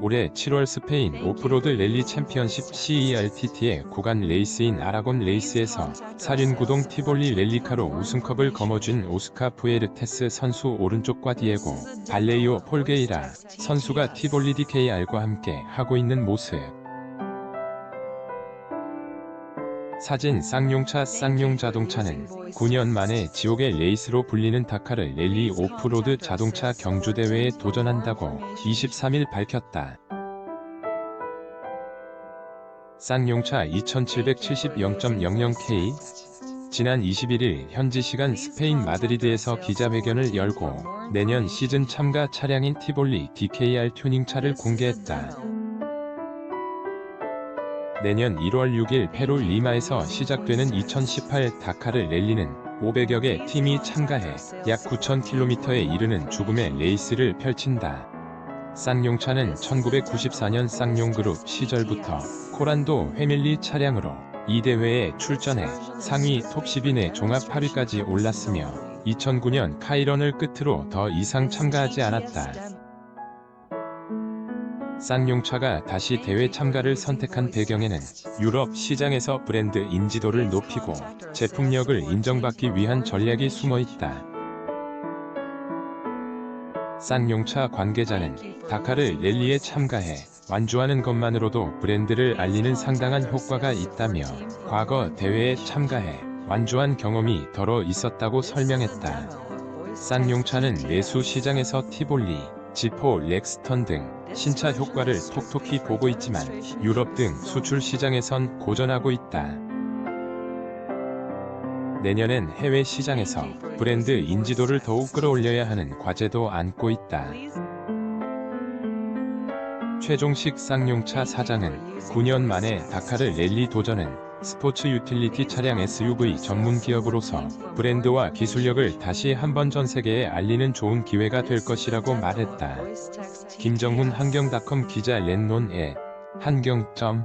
올해 7월 스페인 오프로드 랠리 챔피언십 CERTT의 구간 레이스인 아라곤 레이스에서 사륜구동 티볼리 랠리카로 우승컵을 거머쥔 오스카 푸에르테스 선수 오른쪽과 디에고 발레이오 폴게이라 선수가 티볼리 DKR과 함께 하고 있는 모습. 사진 쌍용차 쌍용 자동차는 9년 만에 지옥의 레이스로 불리는 다카르 랠리 오프로드 자동차 경주대회에 도전한다고 23일 밝혔다. 쌍용차 2770.00K 지난 21일 현지 시간 스페인 마드리드에서 기자회견을 열고 내년 시즌 참가 차량인 티볼리 DKR 튜닝차를 공개했다. 내년 1월 6일 페루 리마에서 시작되는 2018 다카르 랠리는 500여 개 팀이 참가해 약 9,000km에 이르는 죽음의 레이스를 펼친다. 쌍용차는 1994년 쌍용그룹 시절부터 코란도 회밀리 차량으로 이 대회에 출전해 상위 톱 10인 의 종합 8위까지 올랐으며 2009년 카이런을 끝으로 더 이상 참가하지 않았다. 쌍용차가 다시 대회 참가를 선택한 배경에는 유럽 시장에서 브랜드 인지도를 높이고 제품력을 인정받기 위한 전략이 숨어 있다. 쌍용차 관계자는 다카르 랠리에 참가해 완주하는 것만으로도 브랜드를 알리는 상당한 효과가 있다며 과거 대회에 참가해 완주한 경험이 더러 있었다고 설명했다. 쌍용차는 내수 시장에서 티볼리, 지포, 렉스턴 등 신차 효과를 톡톡히 보고 있지만 유럽 등 수출 시장에선 고전하고 있다. 내년엔 해외 시장에서 브랜드 인지도를 더욱 끌어올려야 하는 과제도 안고 있다. 최종식 쌍용차 사장은 9년 만에 다카르 랠리 도전은 스포츠 유틸리티 차량 SUV 전문 기업으로서 브랜드와 기술력을 다시 한번 전 세계에 알리는 좋은 기회가 될 것이라고 말했다. 김정훈 한경닷컴 기자 렌논에 한경.com